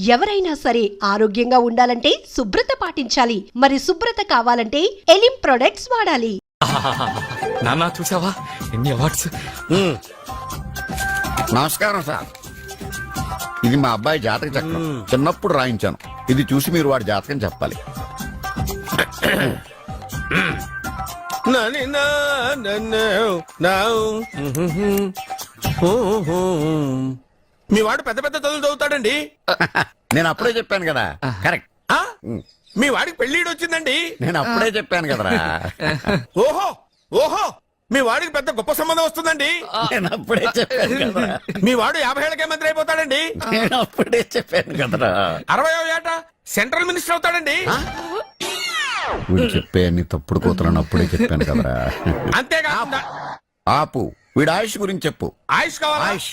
ఎవరైనా సరే ఆరోగ్యంగా ఉండాలంటే శుభ్రత పాటించాలి. మరి శుభ్రత కావాలంటే ఎలిం ప్రొడక్ట్స్ వాడాలి. నాన్న చూసావా? ఎన్ని అవార్డ్స్ నమస్కారం సార్. ఇది మా అబ్బాయి జాతక చక్రం. చిన్నప్పుడు రాయించాను. ఇది చూసి మీరు వాడి జాతకం చెప్పాలి. నని నా. మీ వాడు పెద్ద పెద్ద చదువులు చదువుతాడండి? నేను అప్పుడే చెప్పాను కదా. కరెక్ట్ ఆ? మీ వాడికి పెళ్ళిడు వచ్చిందండి? నేను అప్పుడే చెప్పాను కదరా. ఓహో ఓహో మీ వాడికి పెద్ద గొప్ప సంబంధం వస్తుందండి? నేను అప్పుడే చెప్పాను కదరా. మీ వాడు యాభై ఏళ్ళకే మంత్రి అయిపోతాడండి? నేను అప్పుడే చెప్పాను కదరా. అరవై ఏట సెంట్రల్ మినిస్టర్ అవుతాడండి? వీడు చెప్పే అన్ని తప్పుడు కూతురని అప్పుడే చెప్పాను కదరా. అంతేకాకుండా ఆపు. వీడి ఆయుష్ గురించి చెప్పు. ఆయుష్ కావాలా? ఆయుష్.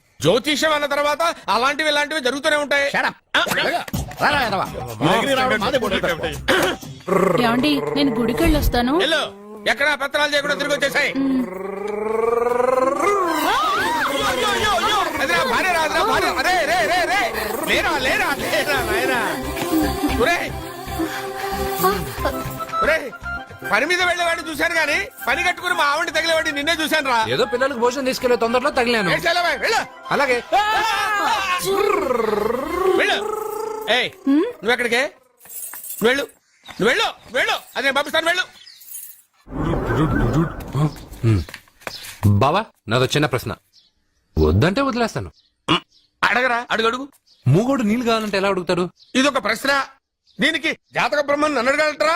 జ్యోతిష్యం అన్న తర్వాత అలాంటివి ఇలాంటివి జరుగుతూనే ఉంటాయి. ఏమండి నేను గుడికి వెళ్ళొస్తాను వెళ్ళు ఎక్కడ పత్రాలు చేయకుండా తిరిగి వచ్చేసాయి. లేరా లేరా లేరా. ఒరేయ్, పని మీద వెళ్ళేవాడిని చూశాను గాని పని కట్టుకుని మా ఆవిడ తగిలేవాడిని నిన్నే చూశాను రా ఏదో పిల్లలకు భోజనం తీసుకెళ్ళే తొందరలో తగిలాను. అలాగే. వెళ్ళు. ఏయ్ నువ్వు ఎక్కడికే? వెళ్ళు. నువ్వు వెళ్ళు వెళ్ళు. అదే పంపిస్తాను వెళ్ళు. బావా నాదో చిన్న ప్రశ్న. వద్దంటే వదిలేస్తాను. అడగరా అడుగు అడుగు. మూగోడు నీళ్ళు కావాలంటే ఎలా అడుగుతాడు ఇది ఒక ప్రశ్న. దీనికి జాతక బ్రహ్మను నన్ను అడగలటరా?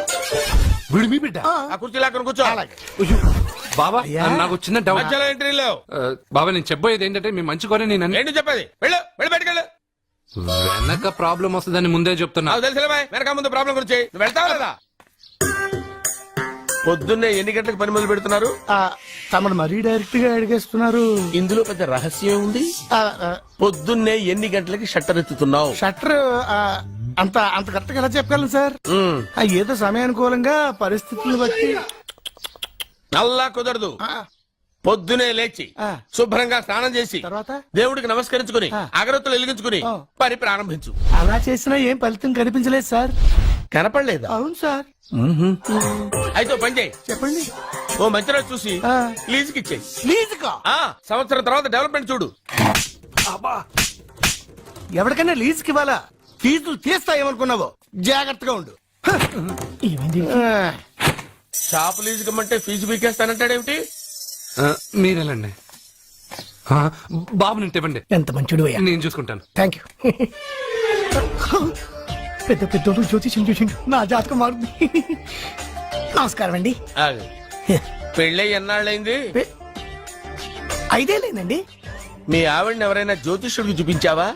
వీడు మీ బిడ్డ? ఆ కుర్చీ లాక్కను కూర్చో. అయ్యా. నాకు చిన్న డౌట్ మధ్యలో ఎంట్రీ లేవు. బాబా నేను చెప్పబోయేది ఏంటంటే మీ మంచి కోరే నేను అన్ని- ఏంటి చెప్పేది? వెళ్ళు వెళ్ళి బయటకు వెళ్ళు. వెనక ప్రాబ్లం వస్తుందని ముందే చెప్తున్నా. నాకు తెలుసులే బాయ్ వెనక ముందు ప్రాబ్లం గురించి. నువ్వు వెళ్తావా లేదా? పొద్దున్నే ఎన్ని గంటలకు పని మొదలు పెడుతున్నారు? ఆ, తమను మరీ డైరెక్ట్గా అడిగేస్తున్నారు. ఇందులో పెద్ద రహస్యం ఉంది పొద్దున్నే ఎన్ని గంటలకి షట్టర్ ఎత్తుతున్నావు? షట్టర్ ఆ, అంత అంత కరెక్ట్ ఎలా చెప్పగలను సార్. ఆ, ఏదో సమయానుకూలంగా పరిస్థితులు బట్టి. నల్లా కుదరదు. పొద్దునే లేచి. శుభ్రంగా స్నానం చేసి తర్వాత? దేవుడికి నమస్కరించుకుని. అగరత్తులు వెలిగించుకుని. పని ప్రారంభించు. అలా చేసినా ఏం ఫలితం కనిపించలేదు సార్. కనపడలేదా? అవును సార్. అయితే పని చేయి. చెప్పండి. ఓ మంచి రోజు చూసి. లీజుకి ఇచ్చేయి. లీజుకా? ఆ సంవత్సరం తర్వాత డెవలప్మెంట్ చూడు. ఎవరికైనా లీజుకి ఇవ్వాలా? ఫీజులు తీస్తాయేమనుకున్నావో? జాగ్రత్తగా ఉండు. ఆ, షాప్ లీజుకి ఇమ్మంటే ఫీజు పీకేస్తానంటాడేమిటి? ఆ, మీరెళ్ళండి. ఆ, బాబు నేను ఇవ్వండి ఎంత మంచిడు నేను చూసుకుంటాను. థ్యాంక్ యూ పెద్ద పెద్దోడు జ్యోతిషం చూసిండు. నా జాతకం మారుంది. నమస్కారం అండి. పెళ్ళై ఎన్నాళ్ళైంది? పె- ఐదే లేదండి మీ ఆవిడని ఎవరైనా జ్యోతిష్యుడికి చూపించావా?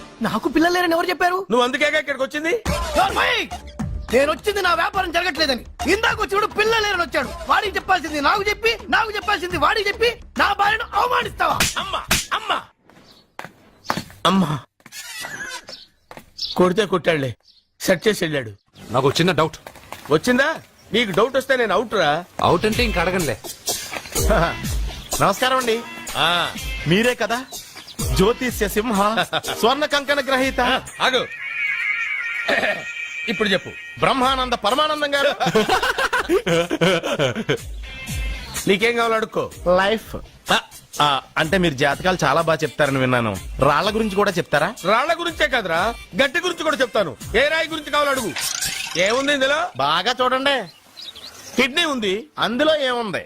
నాకు పిల్లలు లేరని ఎవరు చెప్పారు? నువ్వు అందుకేగా ఇక్కడికి వచ్చింది! నేను వచ్చింది నా వ్యాపారం జరగట్లేదని. ఇందాక వచ్చినప్పుడు పిల్ల లేరని వచ్చాడు. వాడికి చెప్పాల్సింది నాకు చెప్పి నాకు చెప్పాల్సింది వాడికి చెప్పి నా భార్యను అవమానిస్తావా? అమ్మా అమ్మా. అమ్మా. కొడితే కొట్టాడులే. సెట్ చేసి వెళ్ళాడు. నాకు ఒక చిన్న డౌట్ వచ్చిందా? నీకు డౌట్ వస్తే నేను అవుట్ రా. అవుట్ అంటే ఇంక అడగనులే. నమస్కారం అండి. ఆ, మీరే కదా? జ్యోతిష్య సింహ స్వర్ణ కంకణ గ్రహీత. ఆగు. ఇప్పుడు చెప్పు. బ్రహ్మానంద పరమానందం గారు. నీకేం కావాలో అడుక్కో. లైఫ్ అంటే మీరు జాతకాలు చాలా బాగా చెప్తారని విన్నాను. రాళ్ళ గురించి కూడా చెప్తారా? రాళ్ళ గురించే కాదురా. గట్టి గురించి కూడా చెప్తాను. ఏ రాయి గురించి కావాలో అడుగు. ఏముంది ఇందులో? బాగా చూడండి. కిడ్నీ ఉంది. అందులో ఏముంది?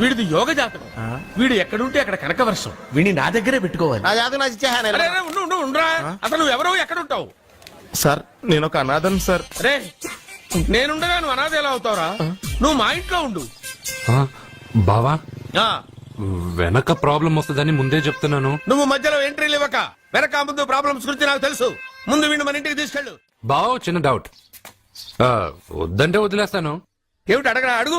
వీడిది యోగ జాతకం. వీడు ఎక్కడుంటే అక్కడ కనక వర్షం వీడిని నా దగ్గరే పెట్టుకోవాలి. నా జాతకం నాకు ఇచ్చేహాను అరే అరే, ఉండు ఉండు ఉండురా. అసలు నువ్వు ఎవరో ఎక్కడ ఉంటావు సార్ నేను ఒక అనాథం సార్. రే నేనుండగా నువ్వు అనాథ ఎలా అవుతావురా? నువ్వు మా ఇంట్లో ఉండు. ఆ, బావా ఆ, వెనక ప్రాబ్లం వస్తుందని ముందే చెప్తున్నాను. నువ్వు మధ్యలో ఎంట్రీలు ఇవ్వక వెనక ముందు ప్రాబ్లమ్స్ గురించి నాకు తెలుసు. ముందు వీడిని మన ఇంటికి తీసుకెళ్ళు. బావా చిన్న డౌట్ ఆ, వద్దంటే వదిలేస్తాను. ఏమిటి అడగరా అడుగు.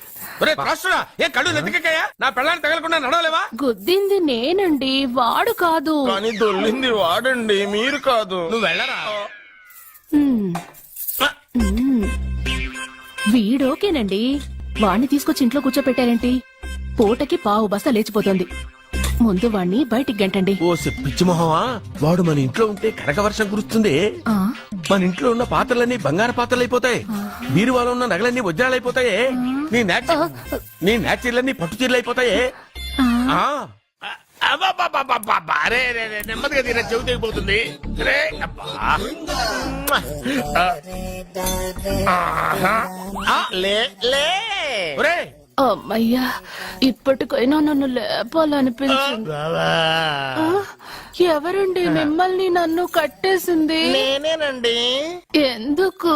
ఒరే ఏ కళ్ళు నెత్తికెక్కాయా నా పెళ్ళాన్ని తగలకుండా నడవలేవా? గుద్దింది నేనండి వాడు కాదు. కానీ దొల్లింది వాడండి మీరు కాదు. నువ్వు వెళ్ళరా. వీడోకేనండి వాణ్ణి తీసుకొచ్చి ఇంట్లో కూర్చోపెట్టారేంటి? పూటకి పావు బస్తా లేచిపోతుంది. ముందు వాణ్ణి బయటికి గంటండి. ఓ పిచ్చి మొహమా? వాడు మన ఇంట్లో ఉంటే కనక వర్షం కురుస్తుంది. మన ఇంట్లో ఉన్న పాత్రలన్నీ బంగారు పాత్రలు అయిపోతాయి బీరువాలో ఉన్న నగలన్నీ వజ్రాలు అయిపోతాయి నీ నాచి నీ నాచీర్లన్నీ పట్టు చీరలు అయిపోతాయి. రే, రే, నెమ్మదిగా తీరా చెవి తెగిపోతుంది. రే లే లే. ఒరే. అమ్మయ్యా ఇప్పటికైనా నన్ను లేపాలనిపించింది. ఎవరండి మిమ్మల్ని నన్ను కట్టేసింది? నేనేనండి. ఎందుకు?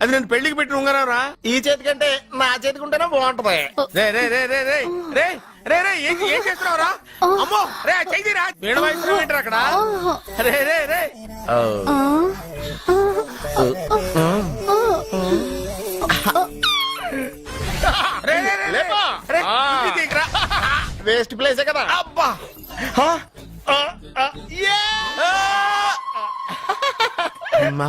అది నేను పెళ్ళికి పెట్టిన ఉంగరం రా ఈ చేతి కంటే నా చేతికి ఉంటేనే బాగుంటది. రే రే రే రే రే. రే రే రే ఏం ఏం చేస్తున్నావు రా అమ్మో రే చెయ్యి రా వీణ వయసు ఏంటి అక్కడ? రే రే రే. వేస్ట్ ప్లేసే కదా. అబ్బా! అమ్మా.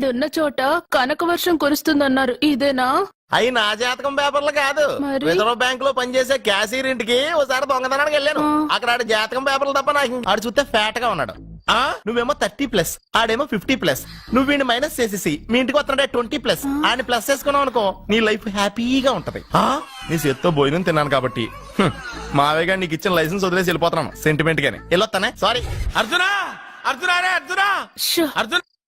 వీడున్న చోట కనక వర్షం కురుస్తుందన్నారు. ఇదేనా? అయి నా జాతకం పేపర్లు కాదు. మరి? రిజర్వ్ బ్యాంక్లో పనిచేసే క్యాషియర్ ఇంటికి ఒకసారి దొంగతనానికి వెళ్ళాను. అక్కడ ఆడి జాతకం పేపర్లు తప్ప నాకు ఇంక- ఆడు చూస్తే ఫ్యాట్గా ఉన్నాడు. ఆ? నువ్వేమో థర్టీ ప్లస్. ఆడేమో ఫిఫ్టీ ప్లస్. నువ్వు వీడిని మైనస్ చేసేసి మీ ఇంటికి వస్తున్నాడే ట్వంటీ ప్లస్. ఆయన ప్లస్ చేసుకున్నావు అనుకో నీ లైఫ్ హ్యాపీగా ఉంటది. ఆ? నీ చేత్తో భోజనం తిన్నాను కాబట్టి. హ్మ్. మావయ్య గారు నీకు ఇచ్చిన లైసెన్స్ వదిలేసి వెళ్ళిపోతున్నాను. సెంటిమెంట్ గాని. వెళ్ళొస్తానే సారీ అర్జునా! అర్జునా రే అర్జునా! షో. అర్జున్!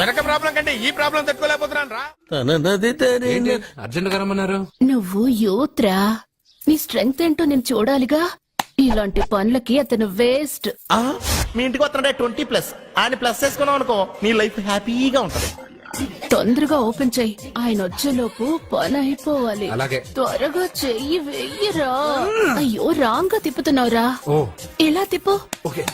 వెనక ప్రాబ్లం కంటే ఈ ప్రాబ్లం తట్టుకోలేకపోతున్నాను రా. ఏంటి? అర్జెంట్గా రమ్మన్నారు? నువ్వు యూత్రా? నీ స్ట్రెంగ్త్ ఏంటో నేను చూడాలిగా? ఇలాంటి పనులకి అతను వేస్ట్. ఆ, మీ ఇంటికి వస్తున్నాడే ట్వంటీ ప్లస్. ఆయన ప్లస్ చేసుకున్నావు అనుకో నీ లైఫ్ హ్యాపీగా ఉంటది. తొందరగా ఓపెన్ చెయ్యి ఆయన వచ్చేలోపు పని అయిపోవాలి. అలాగే. త్వరగా చెయ్యి వెయ్యిరా. అయ్యో రాంగ్గా తిప్పుతున్నావురా. ఓ. ఇలా తిప్పు? ఓకే.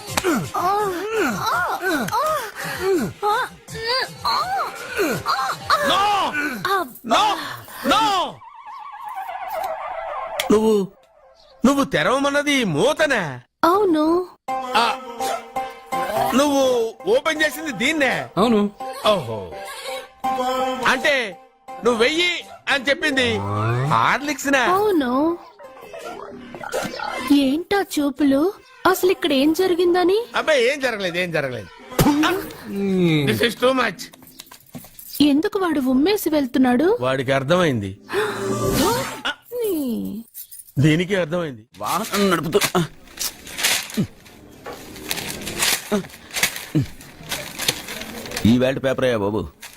నో! నో! నో! నువ్వు నువ్వు తెరవమన్నది మూతనే. అవును. నువ్వు ఓపెన్ చేసింది దీన్నే. అవును. ఓహో. అంటే నువ్వు వెయ్యి అని చెప్పింది. హార్లిక్స్ నా అవును. ఏంటా చూపులు? అసలు ఇక్కడ ఏం జరిగిందని? అబ్బాయి ఏం జరగలేదు ఏం జరగలేదు. దిస్ ఇస్ టూ మచ్ ఎందుకు వాడు ఉమ్మేసి వెళ్తున్నాడు? వాడికి అర్థమైంది. నీ. దీనికి అర్థమైంది. వాహనం నడుపుతూ ఈ వేల్ట్ పేపర్ అయ్యా బాబు.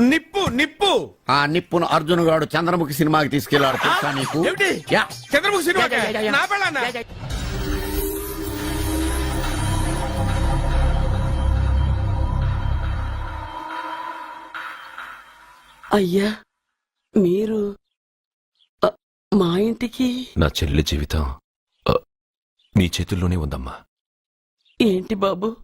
నిప్పు నిప్పు. ఆ నిప్పును అర్జున్ గాడు చంద్రముఖి సినిమాకి తీసుకెళ్ళాడు తెలుసా నీకు? ఏమిటి? యా. చంద్రముఖి సినిమా. నా అయ్యా మీరు అ, మా ఇంటికి? నా చెల్లి జీవితం ఆ, నీ చేతుల్లోనే ఉందమ్మా. ఏంటి బాబు?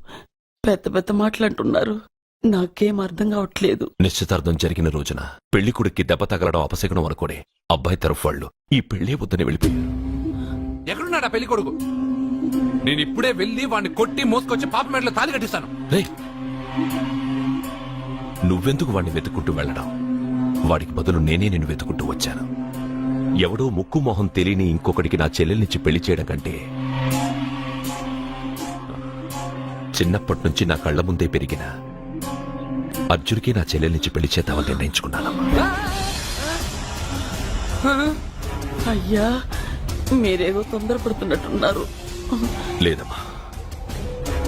పెద్ద పెద్ద మాటలంటున్నారు. నాకేం అర్థం కావట్లేదు. నిశ్చితార్థం జరిగిన రోజున పెళ్ళి కొడుక్కి దెబ్బ తగలడం అపశకునం అనుకోడే అబ్బాయి తరఫు వాళ్ళు ఈ పెళ్ళే వద్దని వెళ్ళిపోయారు. ఎక్కడున్నాడా పెళ్ళి కొడుకు? నేను ఇప్పుడే వెళ్ళి వాడిని కొట్టి మోసుకొచ్చి పాప మెడలో తాలి కట్టిస్తాను. రే నువ్వెందుకు వాడిని వెతుక్కుంటూ వెళ్ళడం? వాడికి బదులు నేనే నిన్ను వెతుకుంటూ వచ్చాను. ఎవడో ముక్కు మొహం తెలియని ఇంకొకడికి నా చెల్లెల్నిచ్చి పెళ్ళి చేయడం కంటే చిన్నప్పటి నుంచి నా కళ్ళ ముందే పెరిగిన అర్జున్కి నా చెల్లెల్నిచ్చి పెళ్ళి చేద్దామని నిర్ణయించుకున్నానమ్మా. అయ్యా మీరేదో తొందరపడుతున్నట్టున్నారు. లేదమ్మా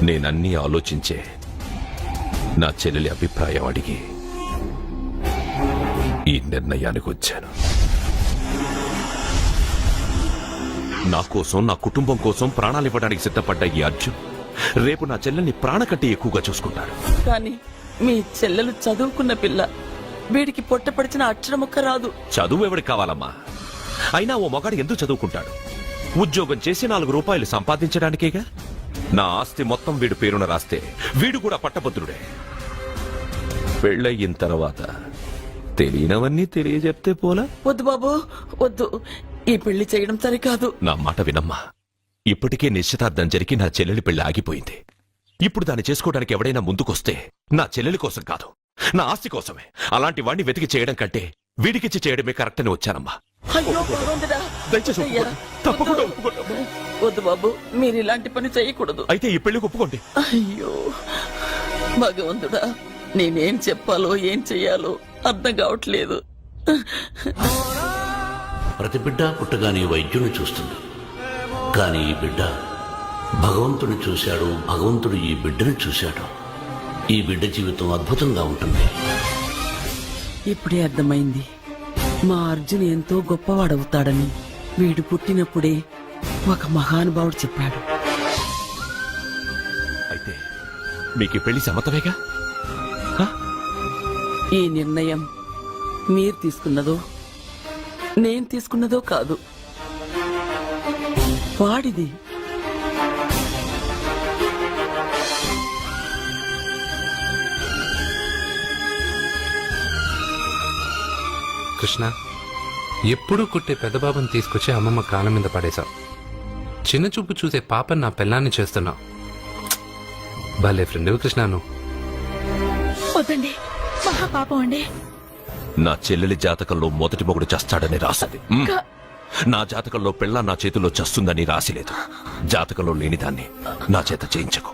నేనన్నీ ఆలోచించే నా చెల్లెలి అభిప్రాయం అడిగి ఈ నిర్ణయానికి వచ్చాను. నా కోసం నా కుటుంబం కోసం ప్రాణాలు ఇవ్వడానికి సిద్ధపడ్డ ఈ అర్జున్ రేపు నా చెల్లెల్ని ప్రాణ కంటే ఎక్కువగా చూసుకుంటాడు కానీ మీ చెల్లెలు చదువుకున్న పిల్ల వీడికి పొట్టపడిచిన అక్షరముక్క రాదు. చదువు ఎవరికి కావాలమ్మా? అయినా ఓ మగాడు ఎందుకు చదువుకుంటాడు? ఉద్యోగం చేసి నాలుగు రూపాయలు సంపాదించడానికేగా? నా ఆస్తి మొత్తం వీడు పేరున రాస్తే వీడు కూడా పట్టభద్రుడే. పెళ్ళయిన తర్వాత తెలియనవన్నీ తెలియజెప్తే పోలా? వద్దు బాబు వద్దు. ఈ పెళ్ళి చేయడం సరికాదు. నా మాట వినమ్మా. ఇప్పటికే నిశ్చితార్థం జరిగి నా చెల్లెలి పెళ్ళి ఆగిపోయింది. ఇప్పుడు దాన్ని చేసుకోవడానికి ఎవడైనా ముందుకొస్తే నా చెల్లెలి కోసం కాదు నా ఆస్తి కోసమే. అలాంటి వాణ్ణి వెతికి చేయడం కంటే వీడికిచ్చి చేయడమే కరెక్ట్ అని వచ్చానమ్మా. అయ్యో భగవంతుడా! దయచేసి అయ్యా. ఒప్పుకోండి. తప్పకుండా ఒప్పుకోండి. వద్దు బాబు మీరు ఇలాంటి పని చేయకూడదు. అయితే ఈ పెళ్ళికి ఒప్పుకోండి. అయ్యో భగవంతుడా నేనేం చెప్పాలో ఏం చెయ్యాలో అర్థం కావట్లేదు. ప్రతి బిడ్డ పుట్టగానే వైద్యుని చూస్తుంది. కానీ ఈ బిడ్డ భగవంతుని చూశాడు భగవంతుడు ఈ బిడ్డను చూశాడు. ఈ బిడ్డ జీవితం అద్భుతంగా ఉంటుంది. ఇప్పుడే అర్థమైంది. మా అర్జున్ ఎంతో గొప్పవాడవుతాడని. వీడు పుట్టినప్పుడే ఒక మహానుభావుడు చెప్పాడు. అయితే మీకు పెళ్ళి సమ్మతమేగా? ఈ నిర్ణయం మీరు తీసుకున్నదో నేను తీసుకున్నదో కాదు. వాడిది. కృష్ణ ఎప్పుడూ కుట్టే పెద్దబాబుని తీసుకొచ్చి అమ్మమ్మ కాళ్ళ మీద పడేశావు చిన్న చూపు చూసే పాపని నా పిల్లాన్ని చేస్తున్నావు భలే ఫ్రెండ్ కృష్ణ నువ్వు. వద్దండి. మహా పాపం అండి. నా చెల్లెలి జాతకంలో మొదటి మొగుడు చస్తాడని రాసింది. నా జాతకంలో పెళ్ళ నా చేతిలో చస్తుందని రాసిలేదు. జాతకంలో లేనిదాన్ని నా చేత చేయించకు.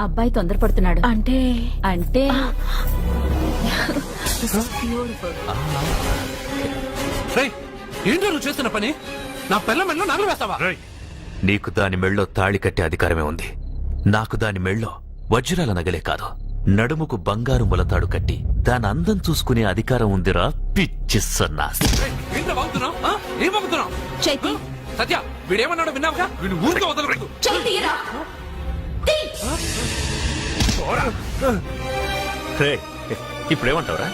అబ్బాయి తొందరపడుతున్నాడు. అంటే? అంటే? ఏంటో నువ్వు చేస్తున్న పని? నా పిల్ల మెల్లో నగలు వేస్తావా? నీకు దాని మెళ్ళో తాళి కట్టే అధికారమే ఉంది. నాకు దాని మెళ్ళో వజ్రాల నగలే కాదు. నడుముకు బంగారు మొలతాడు కట్టి దాని అందం చూసుకునే అధికారం ఉందిరా పిచ్చి సన్నాసి. సత్య వీడేమన్నాడో విన్నావుగా వీడు ఊరికే వదలకూడదు. ఇప్పుడేమంటావురా?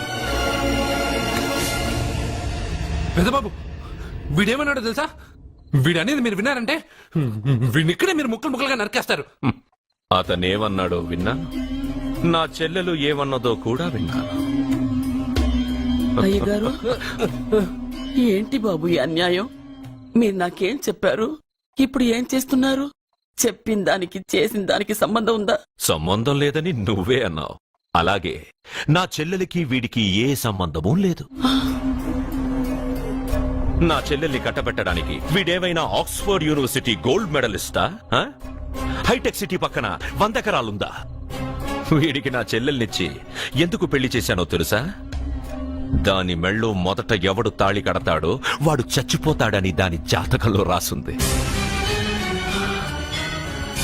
పెద్దబాబు వీడేమన్నాడో తెలుసా? వీడనేది మీరు విన్నారంటే? వీడిని ఇక్కడే మీరు ముక్కలు ముక్కలుగా నరికేస్తారు. అతనేమన్నాడో విన్నా? నా చెల్లెలు ఏమన్నదో కూడా విన్నాను అయ్యగారు ఏంటి బాబు ఈ అన్యాయం? మీరు నాకేం చెప్పారు? ఇప్పుడు ఏం చేస్తున్నారు? చెప్పిన దానికి చేసిన దానికి సంబంధం ఉందా? సంబంధం లేదని నువ్వే అన్నావు. అలాగే నా చెల్లెలికి వీడికి ఏ సంబంధమూ లేదు. నా చెల్లెల్ని కట్టబెట్టడానికి వీడేమైనా ఆక్స్ఫర్డ్ యూనివర్సిటీ గోల్డ్ మెడలిస్టా? హైటెక్ సిటీ పక్కన వంద ఎకరాలుందా వీడికి నా చెల్లెల్నిచ్చి ఎందుకు పెళ్ళి చేశానో తెలుసా? దాని మెళ్ళో మొదట ఎవడు తాళి కడతాడో వాడు చచ్చిపోతాడని దాని జాతకంలో రాసుంది.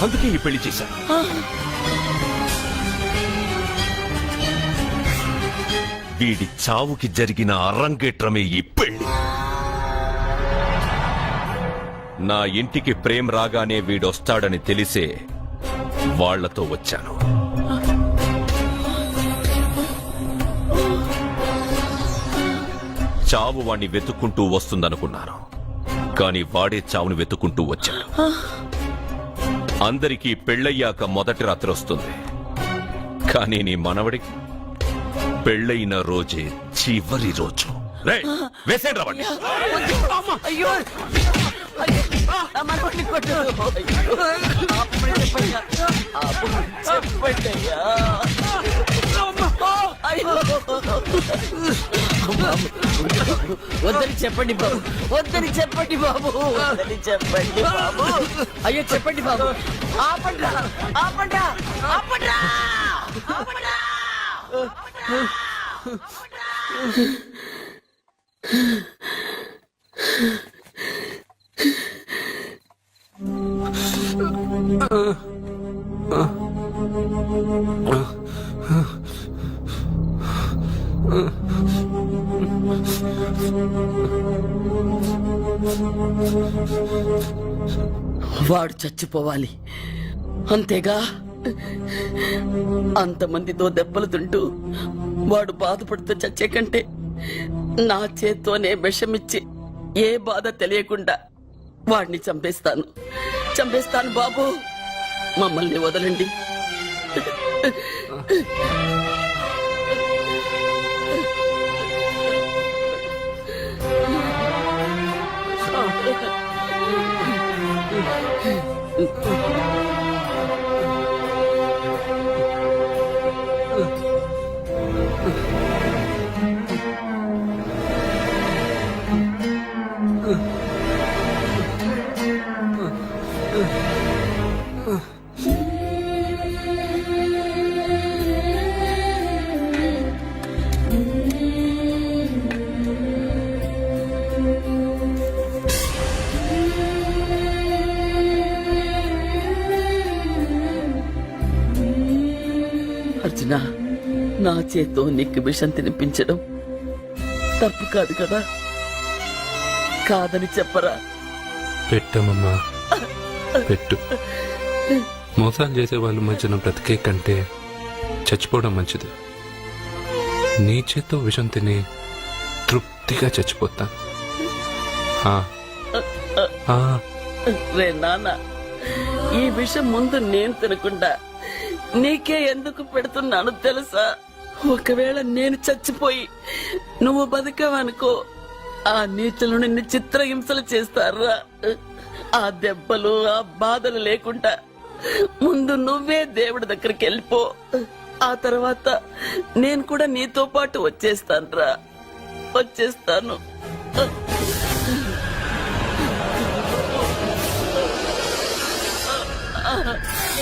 అందుకే ఈ పెళ్ళి చేశా. వీడి చావుకి జరిగిన అరంగేట్రమే ఈ పెళ్ళి. నా ఇంటికి ప్రేమ్ రాగానే వీడొస్తాడని తెలిసే వాళ్ళతో వచ్చాను. చావు వాణ్ణి వెతుక్కుంటూ వస్తుందనుకున్నాను. కాని వాడే చావుని వెతుక్కుంటూ వచ్చాడు. అందరికీ పెళ్ళయ్యాక మొదటి రాత్రి వస్తుంది. కానీ నీ మనవడికి పెళ్ళైన రోజే చివరి రోజు. వేసేయండి రా వాణ్ణి. అయ్యో. అయ్యో, నా మనవడిని కొట్టదు. అయ్యో, ఆపమని చెప్పయ్యా. ఆపమని చెప్పయ్యా. అయ్యో. బాబు, వద్దని చెప్పండి బాబు వద్దని చెప్పండి బాబు వద్దని చెప్పండి బాబు అయ్యో చెప్పండి బాబు ఆపండ్రా ఆపండ్రా ఆపండ్రా ఆపండ్రా చచ్చిపోవాలి. అంతేగా? అంతమందితో దెబ్బలు తింటూ వాడు బాధపడుతూ చచ్చే కంటే నా చేత్తోనే విషమిచ్చి ఏ బాధ తెలియకుండా వాడిని చంపేస్తాను. చంపేస్తాను బాబు. మమ్మల్ని వదలండి. చేత్తో నీకు విషం తినిపించడం తప్పు కాదు కదా? కాదని చెప్పరా? పెట్టమమ్మా పెట్టు. మోసాలు చేసే వాళ్ళ మధ్యన బ్రతికే కంటే చచ్చిపోవడం మంచిది. నీ చేత్తో విషం తిని తృప్తిగా చచ్చిపోతా. రే నాన్న ఈ విషయం ముందు నేను తినకుండా నీకే ఎందుకు పెడుతున్నాను తెలుసా? ఒకవేళ నేను చచ్చిపోయి నువ్వు బతికావనుకో ఆ నీచులు నిన్ను చిత్రహింసలు చేస్తారా? ఆ దెబ్బలు ఆ బాధలు లేకుండా ముందు నువ్వే దేవుడి దగ్గరికి వెళ్ళిపో. ఆ తర్వాత నేను కూడా నీతో పాటు వచ్చేస్తాను. రా వచ్చేస్తాను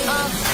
uh.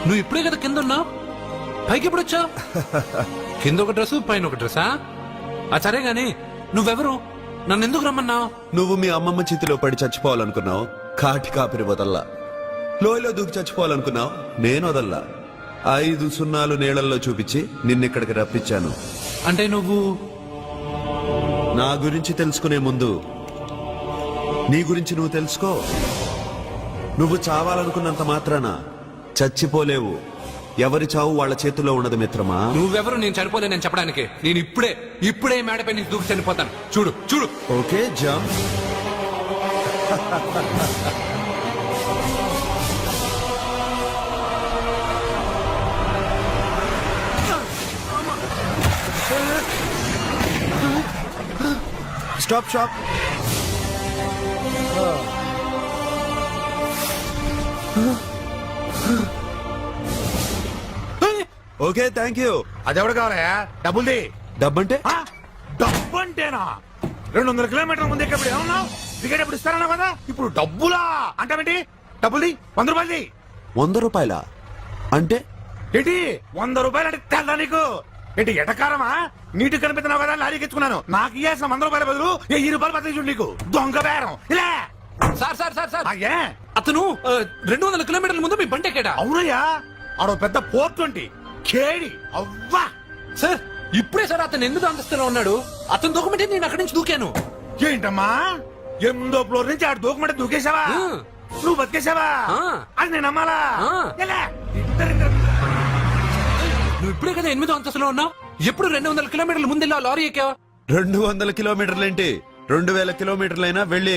నువ్వు ఇప్పుడే కదా కింద ఉన్నావు? పైకి ఎప్పుడు వచ్చావు కింద ఒక డ్రెస్ పైన ఒక డ్రెస్సా? ఆ సరే గాని నువ్వెవరు? నన్ను ఎందుకు రమ్మన్నావు నువ్వు మీ అమ్మమ్మ చేతిలో పడి చచ్చిపోవాలనుకున్నావు. కాటి కాపిరి వదల్లా. లోయలో దూకి చచ్చిపోవాలనుకున్నావు. నేను వదల్లా. ఐదు సున్నాలు నీళ్ళల్లో చూపించి నిన్నిక్కడికి రప్పించాను. అంటే నువ్వు? నా గురించి తెలుసుకునే ముందు నీ గురించి నువ్వు తెలుసుకో. నువ్వు చావాలనుకున్నంత మాత్రాన చచ్చిపోలేవు. ఎవరి చావు వాళ్ళ చేతిలో ఉండదు మిత్రమా? నువ్వెవరు? నేను చనిపోలేనని చెప్పడానికి. నేను ఇప్పుడే ఇప్పుడే మేడపై నుంచి దూకి చనిపోతాను. చూడు చూడు. Okay jump. Stop shop okay thank you అదెవడు కావాలయా డబ్బుల్ది డబ్బంటే? డబ్బంటేనా? రెండు వందల కిలోమీటర్ల ముందు ఎక్కడ ఏమన్నావు? టికెట్ ఎప్పుడు ఇస్తారన్నావు కదా? ఇప్పుడు డబ్బులా? అంటావేంటి? డబ్బుల్ది వంద రూపాయలది వంద రూపాయల? అంటే? ఏంటి? వంద రూపాయలు అంటే తెల్దా నీకు? ఏంటి ఎటకారమా? నీటి కనిపిస్తున్నావు కదా లారీకి ఎత్తుకున్నాను. నాకు ఇయ్యాల్సిన వంద రూపాయల బదులు వెయ్యి రూపాయలు బదిలీ చూడు నీకు. దొంగ బేరం. ఇలా. Sir sir sir sir. ఆ, ఏ అతను ఆ, రెండు వందల కిలోమీటర్ల ముందు మీ బండి ఎక్కాడా? అవునయ్యా. ఆడో పెద్ద పోర్ట్ వంటి. కేడి! అవ్వా! సార్ ఇప్పుడే సార్ అతను ఎందుకు అంతస్తులో ఉన్నాడు? అతను దూకమంటే నేను అక్కడి నుంచి దూకాను. ఏంటమ్మా? ఎనిమిదో ఫ్లోర్ నుంచి ఆడు దూకమంటే దూకేశావా. నువ్వు బతికేశావా? ఆ. అది నేను నమ్మాలా? ఆ. ఎలా? ఇద్దరిద్దరు నువ్వు ఇప్పుడే కదా ఎనిమిదో అంతస్తులో ఉన్నావు? ఎప్పుడు రెండు వందల కిలోమీటర్ల ముందు లారీ ఎక్కావా? రెండు వందల కిలోమీటర్లేంటి రెండు వేల కిలోమీటర్లైనా వెళ్ళి